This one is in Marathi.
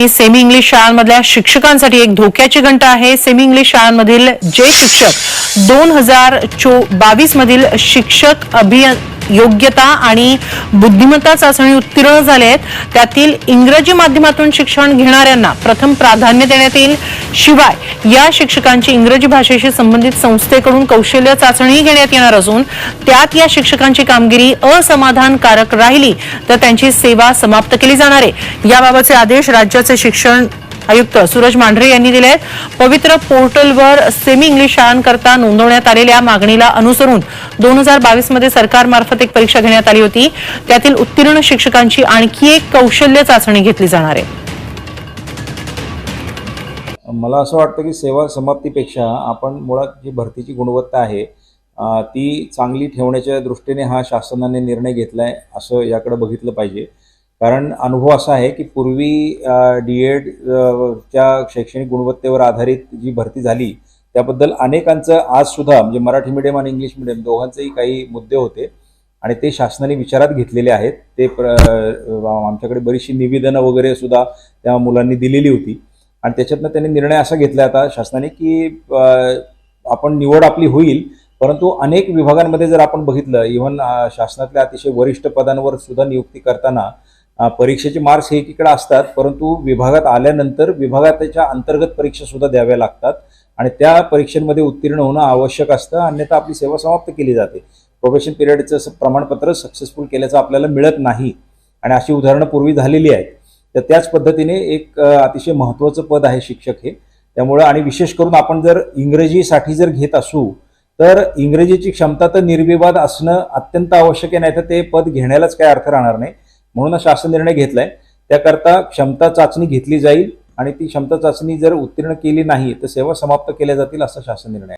सेमी इंग्लिश शाळांमधल्या शिक्षकांसाठी एक धोक्याची घंटा आहे. सेमी इंग्लिश शाळांमधील जे शिक्षक दोन हजार चो बावीस मधील शिक्षक अभिय योग्यता आणि बुद्धिमत्ता चाचणी उत्तीर्ण झाले आहेत त्यातील इंग्रजी माध्यमातून शिक्षण घेणाऱ्यांना प्रथम प्राधान्य देण्यात येईल. शिवाय या शिक्षकांची इंग्रजी भाषेशी संबंधित संस्थेकडून कौशल्य चाचणी घेण्यात येणार असून त्यात या शिक्षकांची कामगिरी असमाधानकारक राहिली तर त्यांची सेवा समाप्त केली जाणार आहे. याबाबतचे आदेश राज्याचे शिक्षण आयुक्त सूरज मांढरे यांनी दिले आहेत. पवित्र पोर्टलवर सेमी इंग्लिश शाळांकरता नोंदवण्यात आलेल्या मागणीला अनुसरून दोन हजार बावीसमध्ये सरकारमार्फत एक परीक्षा घेण्यात आली होती. त्यातील उत्तीर्ण शिक्षकांची आणखी एक कौशल्य चाचणी घेतली जाणार आहे. मला असं वाटतं की सेवा समाप्तीपेक्षा आपण मुळात जी भरतीची गुणवत्ता आहे ती चांगली ठेवण्याच्या दृष्टीने हा शासनाने निर्णय घेतला आहे असं याकडे बघितलं पाहिजे. कारण अनुभव असा आहे की पूर्वी डी एड च्या शैक्षणिक गुणवत्तेवर आधारित जी भरती झाली त्याबद्दल अनेकांचं आजसुद्धा म्हणजे मराठी मीडियम आणि इंग्लिश मिडियम दोघांचेही काही मुद्दे होते. आणि ते शासनाने विचारात घेतलेले आहेत. ते प्र आमच्याकडे बरीचशी निवेदनं वगैरे सुद्धा त्या मुलांनी दिलेली होती. आणि त्याच्यातनं त्यांनी निर्णय असा घेतला आता शासनाने की आपण निवड आपली होईल परंतु अनेक विभागांमध्ये जर आपण बघितलं इव्हन शासनातल्या अतिशय वरिष्ठ पदांवर सुद्धा नियुक्ती करताना परीक्षेचे मार्क्स हे एकीकडे असतात परंतु विभागात आल्यानंतर विभागाच्या अंतर्गत परीक्षा सुद्धा द्याव्या लागतात आणि त्या परीक्षेमध्ये उत्तीर्ण होणं आवश्यक असतं अन्यथा आपली सेवा समाप्त केली जाते. प्रोबेशन पिरियडचं प्रमाणपत्र सक्सेसफुल केल्याचं आपल्याला मिळत नाही. आणि अशी उदाहरणं पूर्वी झालेली आहेत. तर त्याच पद्धतीने एक अतिशय महत्त्वाचं पद आहे शिक्षक हे. त्यामुळं आणि विशेष करून आपण जर इंग्रजीसाठी जर घेत असू तर इंग्रजीची क्षमता तर निर्विवाद असणं अत्यंत आवश्यक आहे नाही तर ते पद घेण्यालाच काय अर्थ राहणार नाही. म्हणून शासन निर्णय घेतलाय त्याकरता क्षमता चाचणी घेतली जाईल आणि ती क्षमता चाचणी जर उत्तीर्ण केली नाही तर सेवा समाप्त केल्या जातील असा शासन निर्णय आहे.